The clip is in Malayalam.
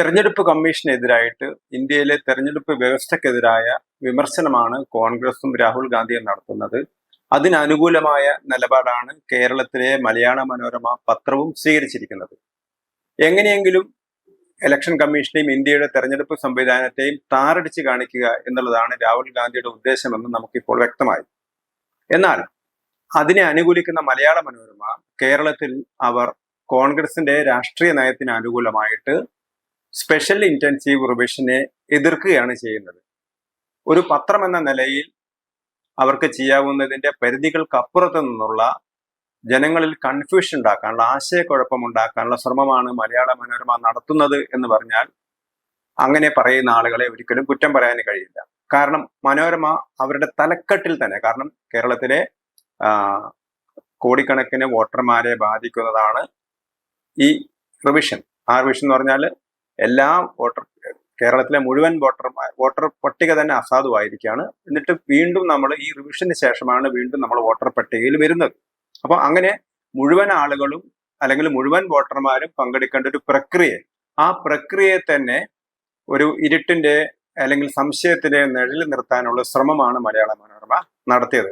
തെരഞ്ഞെടുപ്പ് കമ്മീഷനെതിരായിട്ട് ഇന്ത്യയിലെ തെരഞ്ഞെടുപ്പ് വ്യവസ്ഥക്കെതിരായ വിമർശനമാണ് കോൺഗ്രസും രാഹുൽ ഗാന്ധിയും നടത്തുന്നത്. അതിനനുകൂലമായ നിലപാടാണ് കേരളത്തിലെ മലയാള മനോരമ പത്രവും സ്വീകരിച്ചിരിക്കുന്നത്. എങ്ങനെയെങ്കിലും ഇലക്ഷൻ കമ്മീഷനെയും ഇന്ത്യയുടെ തെരഞ്ഞെടുപ്പ് സംവിധാനത്തെയും താറടിച്ച് കാണിക്കുക എന്നുള്ളതാണ് രാഹുൽ ഗാന്ധിയുടെ ഉദ്ദേശമെന്ന് നമുക്കിപ്പോൾ വ്യക്തമായി. എന്നാൽ അതിനെ അനുകൂലിക്കുന്ന മലയാള മനോരമ കേരളത്തിൽ അവർ കോൺഗ്രസിന്റെ രാഷ്ട്രീയ നയത്തിന് അനുകൂലമായിട്ട് സ്പെഷ്യൽ ഇന്റൻസീവ് റിവിഷനെ എതിർക്കുകയാണ് ചെയ്യുന്നത്. ഒരു പത്രം എന്ന നിലയിൽ അവർക്ക് ചെയ്യാവുന്നതിന്റെ പരിധികൾക്കപ്പുറത്ത് നിന്നുള്ള ജനങ്ങളിൽ കൺഫ്യൂഷൻ ഉണ്ടാക്കാനുള്ള ആശയക്കുഴപ്പം ഉണ്ടാക്കാനുള്ള ശ്രമമാണ് മലയാള മനോരമ നടത്തുന്നത് എന്ന് പറഞ്ഞാൽ അങ്ങനെ പറയുന്ന ആളുകളെ ഒരിക്കലും കുറ്റം പറയാൻ കഴിയില്ല. കാരണം മനോരമ അവരുടെ തലക്കെട്ടിൽ തന്നെ കാരണം കേരളത്തിലെ കോടിക്കണക്കിന് വോട്ടർമാരെ ബാധിക്കുന്നതാണ് ഈ റിവിഷൻ ആ റിവിഷൻ എന്ന് പറഞ്ഞാൽ എല്ലാ വോട്ടർ കേരളത്തിലെ മുഴുവൻ വോട്ടർ വോട്ടർ പട്ടിക തന്നെ അസാധുവായിരിക്കുകയാണ്. എന്നിട്ട് വീണ്ടും നമ്മൾ ഈ റിവിഷന് ശേഷമാണ് വീണ്ടും നമ്മൾ വോട്ടർ പട്ടികയിൽ വരുന്നത്. അപ്പോൾ അങ്ങനെ മുഴുവൻ ആളുകളും അല്ലെങ്കിൽ മുഴുവൻ വോട്ടർമാരും പങ്കെടുക്കേണ്ട ഒരു പ്രക്രിയ. ആ പ്രക്രിയയെ തന്നെ ഒരു ഇരുട്ടിന്റെ അല്ലെങ്കിൽ സംശയത്തിന്റെ നിഴലിൽ നിർത്താനുള്ള ശ്രമമാണ് മലയാള മനോരമ നടത്തിയത്.